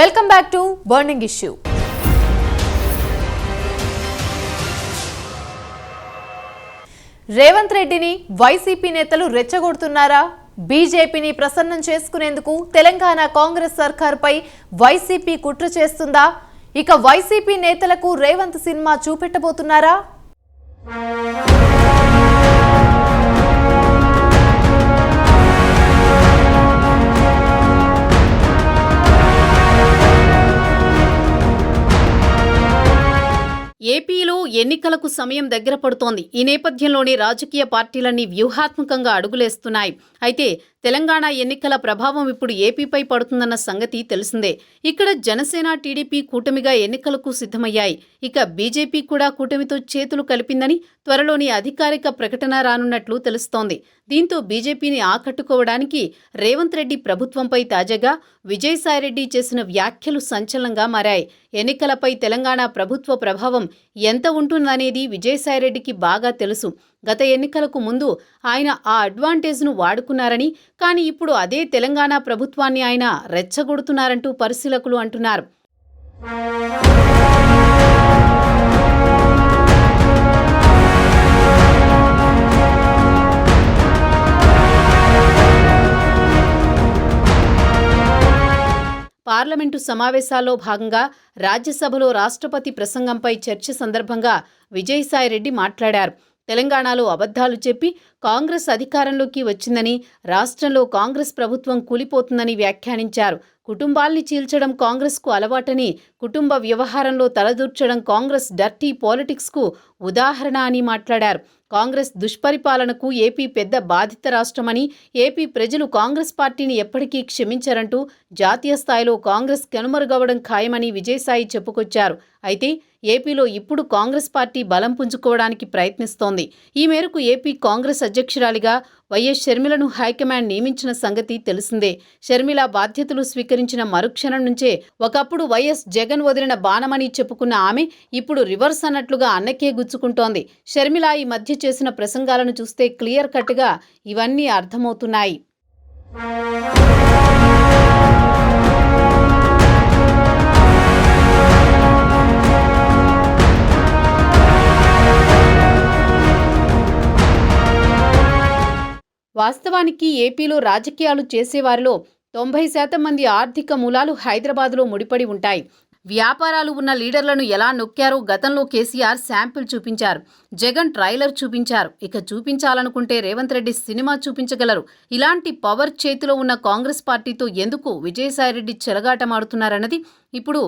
Welcome back to burning issue Revanth రెడ్డిని YCP నేతలు రెచ్చగొడుతున్నారా? బీజేపీని ప్రసన్నం చేసుకునేందుకు తెలంగాణ కాంగ్రెస్ సర్కార్పై వైసీపీ కుట్ర చేస్తుందా? ఇక వైసీపీ నేతలకు రేవంత్ సినిమా చూపెట్టబోతున్నారా? ఏపీలో ఎన్నికలకు సమయం దగ్గర పడుతోంది. ఈ నేపథ్యంలోనే రాజకీయ పార్టీలన్నీ వ్యూహాత్మకంగా అడుగులేస్తున్నాయి. అయితే తెలంగాణ ఎన్నికల ప్రభావం ఇప్పుడు ఏపీపై పడుతుందన్న సంగతి తెలిసిందే. ఇక్కడ జనసేన టీడీపీ కూటమిగా ఎన్నికలకు సిద్ధమయ్యాయి. ఇక బీజేపీ కూడా కూటమితో చేతులు కలిపిందని త్వరలోని అధికారిక ప్రకటన రానున్నట్లు తెలుస్తోంది. దీంతో బీజేపీని ఆకట్టుకోవడానికి రేవంత్ రెడ్డి ప్రభుత్వంపై తాజాగా విజయసాయిరెడ్డి చేసిన వ్యాఖ్యలు సంచలనంగా మారాయి. ఎన్నికలపై తెలంగాణ ప్రభుత్వ ప్రభావం ఎంత ఉంటుందనేది విజయసాయిరెడ్డికి బాగా తెలుసు. గత ఎన్నికలకు ముందు ఆయన ఆ అడ్వాంటేజ్ను వాడుకున్నారని కానీ ఇప్పుడు అదే తెలంగాణ ప్రభుత్వాన్ని ఆయన రెచ్చగొడుతున్నారంటూ పరిశీలకులు అంటున్నారు. పార్లమెంటు సమావేశాల్లో భాగంగా రాజ్యసభలో రాష్ట్రపతి ప్రసంగంపై చర్చ సందర్భంగా విజయసాయిరెడ్డి మాట్లాడారు. తెలంగాణలో అబద్ధాలు చెప్పి కాంగ్రెస్ అధికారంలోకి వచ్చిందని రాష్ట్రంలో కాంగ్రెస్ ప్రభుత్వం కూలిపోతుందని వ్యాఖ్యానించారు. కుటుంబాల్ని చీల్చడం కాంగ్రెస్కు అలవాటని కుటుంబ వ్యవహారంలో తలదూర్చడం కాంగ్రెస్ డర్టీ పాలిటిక్స్కు ఉదాహరణ అని మాట్లాడారు. కాంగ్రెస్ దుష్పరిపాలనకు ఏపీ పెద్ద బాధిత రాష్ట్రమని ఏపీ ప్రజలు కాంగ్రెస్ పార్టీని ఎప్పటికీ క్షమించరంటూ జాతీయ స్థాయిలో కాంగ్రెస్ కనుమరుగవడం ఖాయమని విజయసాయి చెప్పుకొచ్చారు. అయితే ఏపీలో ఇప్పుడు కాంగ్రెస్ పార్టీ బలం పుంజుకోవడానికి ప్రయత్నిస్తోంది. ఈ మేరకు ఏపీ కాంగ్రెస్ అధ్యక్షురాలిగా వైఎస్ షర్మిలను హైకమాండ్ నియమించిన సంగతి తెలిసిందే. షర్మిల బాధ్యతలు స్వీకరించిన మరుక్షణం నుంచే ఒకప్పుడు వైఎస్ జగన్ వదిలిన బాణమని చెప్పుకున్న ఆమె ఇప్పుడు రివర్స్ అన్నట్లుగా అన్నకే గుచ్చుకుంటోంది. షర్మిల ఈ మధ్య చేసిన ప్రసంగాలను చూస్తే క్లియర్ కట్గా ఇవన్నీ అర్థమవుతున్నాయి. వాస్తవానికి ఏపీలో రాజకీయాలు చేసేవారిలో తొంభై శాతం మంది ఆర్థిక మూలాలు హైదరాబాద్లో ముడిపడి ఉంటాయి. వ్యాపారాలు ఉన్న లీడర్లను ఎలా నొక్కారో గతంలో కేసీఆర్ శాంపిల్ చూపించారు. జగన్ ట్రైలర్ చూపించారు. ఇక చూపించాలనుకుంటే రేవంత్ రెడ్డి సినిమా చూపించగలరు. ఇలాంటి పవర్ చేతిలో ఉన్న కాంగ్రెస్ పార్టీతో ఎందుకు విజయసాయిరెడ్డి చెలగాటమాడుతున్నారన్నది ఇప్పుడు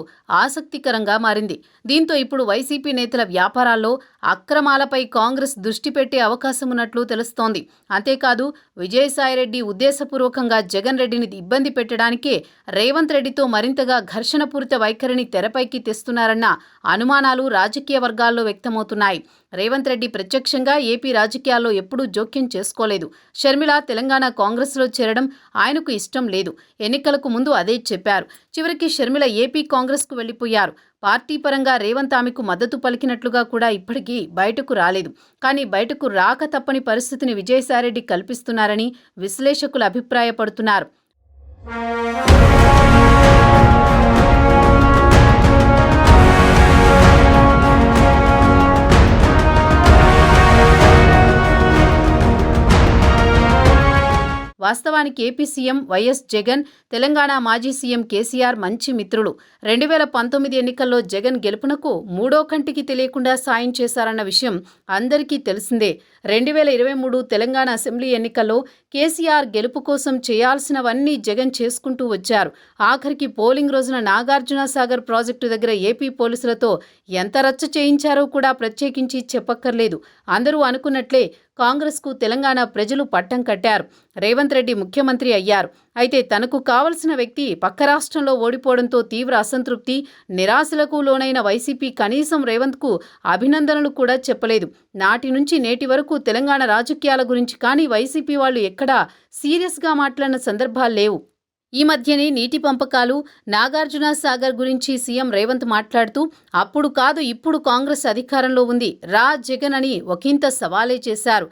ఆసక్తికరంగా మారింది. దీంతో ఇప్పుడు వైసీపీ నేతల వ్యాపారాల్లో అక్రమాలపై కాంగ్రెస్ దృష్టి పెట్టే అవకాశం ఉన్నట్లు తెలుస్తోంది. అంతేకాదు విజయసాయిరెడ్డి ఉద్దేశపూర్వకంగా జగన్ రెడ్డిని ఇబ్బంది పెట్టడానికే రేవంత్ రెడ్డితో మరింతగా ఘర్షణపూరిత వైఖరిని తెరపైకి తెస్తున్నారన్న అనుమానాలు రాజకీయ వర్గాల్లో వ్యక్తమవుతున్నాయి. రేవంత్ రెడ్డి ప్రత్యక్షంగా ఏపీ రాజకీయాల్లో ఎప్పుడూ జోక్యం చేసుకోలేదు. షర్మిల తెలంగాణ కాంగ్రెస్లో చేరడం ఆయనకు ఇష్టం లేదు. ఎన్నికలకు ముందు అదే చెప్పారు. చివరికి షర్మిల ఏపీ కాంగ్రెస్కు వెళ్ళిపోయారు పార్టీ పరంగా రేవంత్ ఆమెకు మద్దతు పలికినట్లుగా కూడా ఇప్పటికీ బయటకు రాలేదు. కానీ బయటకు రాక తప్పని పరిస్థితిని విజయసాయిరెడ్డి కల్పిస్తున్నారని విశ్లేషకులు అభిప్రాయపడుతున్నారు. వాస్తవానికి AP CM YS Jagan Telangana మాజీ సీఎం కేసీఆర్ మంచి మిత్రులు. రెండు వేల పంతొమ్మిది ఎన్నికల్లో జగన్ గెలుపునకు మూడో కంటికి తెలియకుండా సాయం చేశారన్న విషయం అందరికీ తెలిసిందే. రెండు వేల ఇరవై మూడు తెలంగాణ అసెంబ్లీ ఎన్నికల్లో కేసీఆర్ గెలుపు కోసం చేయాల్సినవన్నీ జగన్ చేసుకుంటూ వచ్చారు. ఆఖరికి పోలింగ్ రోజున నాగార్జున సాగర్ ప్రాజెక్టు దగ్గర ఏపీ పోలీసులతో ఎంత రచ్చ చేయించారో కూడా ప్రత్యేకించి చెప్పక్కర్లేదు. అందరూ అనుకున్నట్లే కాంగ్రెస్కు తెలంగాణ ప్రజలు పట్టం కట్టారు. రేవంత్ రెడ్డి ముఖ్యమంత్రి అయ్యారు. అయితే తనకు కావలసిన వ్యక్తి పక్క రాష్ట్రంలో ఓడిపోవడంతో తీవ్ర అసంతృప్తి నిరాశలకు లోనైన వైసీపీ కనీసం రేవంత్కు అభినందనలు కూడా చెప్పలేదు. నాటి నుంచి నేటి వరకు తెలంగాణ రాజకీయాల గురించి కానీ వైసీపీ వాళ్ళు ఎక్కడా సీరియస్గా మాట్లాడిన సందర్భాలు లేవు. ఈ మధ్యనే నీటి పంపకాలు నాగార్జున సాగర్ గురించి సీఎం రేవంత్ మాట్లాడుతూ అప్పుడు కాదు ఇప్పుడు కాంగ్రెస్ అధికారంలో ఉంది రా జగన్ అని ఒకంత సవాలే చేశారు.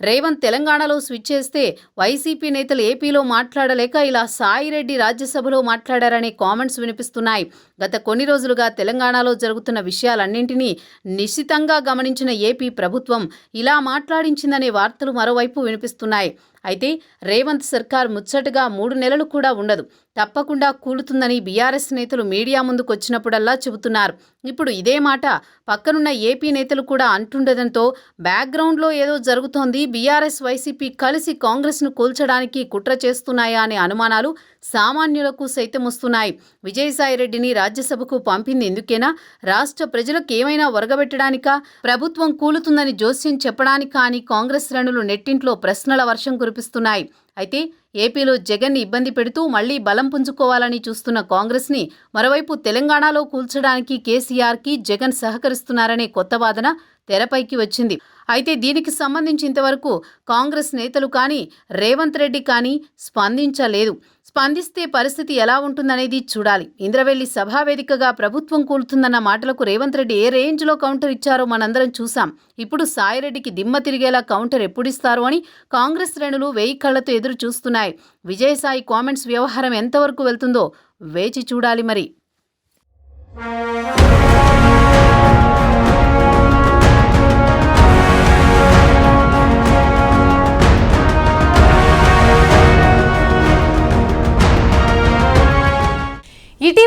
రేవంత్ తెలంగాణలో స్విచ్ చేస్తే వైసీపీ నేతలు ఏపీలో మాట్లాడలేక ఇలా సాయిరెడ్డి రాజ్యసభలో మాట్లాడారనే కామెంట్స్ వినిపిస్తున్నాయి. గత కొన్ని రోజులుగా తెలంగాణలో జరుగుతున్న విషయాలన్నింటినీ నిశ్చితంగా గమనించిన ఏపీ ప్రభుత్వం ఇలా మాట్లాడించిందనే వార్తలు మరోవైపు వినిపిస్తున్నాయి. అయితే రేవంత్ సర్కార్ ముచ్చటగా మూడు నెలలు కూడా ఉండదు. తప్పకుండా కూలుతుందని బీఆర్ఎస్ నేతలు మీడియా ముందుకు వచ్చినప్పుడల్లా చెబుతున్నారు. ఇప్పుడు ఇదే మాట పక్కనున్న ఏపీ నేతలు కూడా అంటుండడంతో బ్యాక్గ్రౌండ్లో ఏదో జరుగుతోంది. బీఆర్ఎస్ వైసీపీ కలిసి కాంగ్రెస్ను కూల్చడానికి కుట్ర చేస్తున్నాయా అనే అనుమానాలు సామాన్యులకు సైతం వస్తున్నాయి విజయసాయిరెడ్డిని రాజ్యసభకు పంపింది ఎందుకేనా రాష్ట్ర ప్రజలకు ఏమైనా ఒరగబెట్టడానికా? ప్రభుత్వం కూలుతుందని జోస్యం చెప్పడానికా అని కాంగ్రెస్ శ్రేణులు నెట్టింట్లో ప్రశ్నల వర్షం కురిపిస్తున్నాయి. అయితే ఏపీలో జగన్ ఇబ్బంది పెడుతూ మళ్ళీ బలం పుంజుకోవాలని చూస్తున్న కాంగ్రెస్ని మరోవైపు తెలంగాణలో కూల్చడానికి కేసీఆర్కి జగన్ సహకరిస్తున్నారనే కొత్త వాదన తెరపైకి వచ్చింది. అయితే దీనికి సంబంధించి ఇంతవరకు కాంగ్రెస్ నేతలు కానీ రేవంత్ రెడ్డి కానీ స్పందించలేదు. స్పందిస్తే పరిస్థితి ఎలా ఉంటుందనేది చూడాలి. ఇంద్రవెల్లి సభావేదికగా ప్రభుత్వం కూలుతుందన్న మాటలకు రేవంత్ రెడ్డి ఏ రేంజ్లో కౌంటర్ ఇచ్చారో మనందరం చూసాం ఇప్పుడు సాయిరెడ్డికి దిమ్మ తిరిగేలా కౌంటర్ ఎప్పుడిస్తారు అని కాంగ్రెస్ శ్రేణులు వేయి కళ్ళతో ఎదురు చూస్తున్నాయి. విజయసాయి కామెంట్స్ వ్యవహారం ఎంతవరకు వెళ్తుందో వేచి చూడాలి మరి.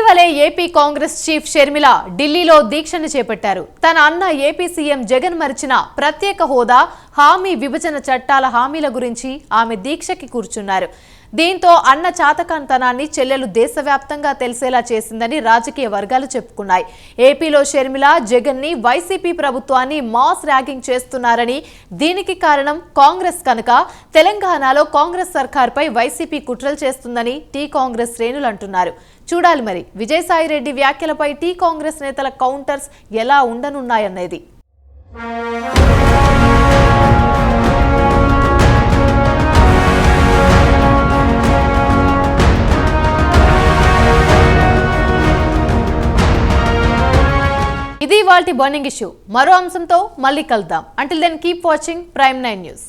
ఇటీవలే ఏపీ కాంగ్రెస్ చీఫ్ షర్మిల ఢిల్లీలో దీక్షను చేపట్టారు. తన అన్న ఏపీ సీఎం జగన్ మరిచిన ప్రత్యేక హోదా హామీ విభజన చట్టాల హామీల గురించి ఆమె దీక్షకి కూర్చున్నారు. దీంతో అన్న చాతకాంతనాన్ని చెల్లెలు దేశవ్యాప్తంగా తెలిసేలా చేసిందని రాజకీయ వర్గాలు చెప్పుకున్నాయి. ఏపీలో షర్మిల జగన్ని వైసీపీ ప్రభుత్వాన్ని మాస్ ర్యాగింగ్ చేస్తున్నారని దీనికి కారణం కాంగ్రెస్ కనుక. తెలంగాణలో కాంగ్రెస్ సర్కార్పై వైసీపీ కుట్రలు చేస్తుందని టీ కాంగ్రెస్ శ్రేణులు అంటున్నారు. చూడాలి మరి విజయసాయి రెడ్డి వ్యాఖ్యలపై టీ కాంగ్రెస్ నేతల కౌంటర్స్ ఎలా ఉండనున్నాయనేది. ఇది వాటి బర్నింగ్ ఇష్యూ మరో అంశంతో మళ్ళీ కలుద్దాం. Until then keep watching Prime Nine News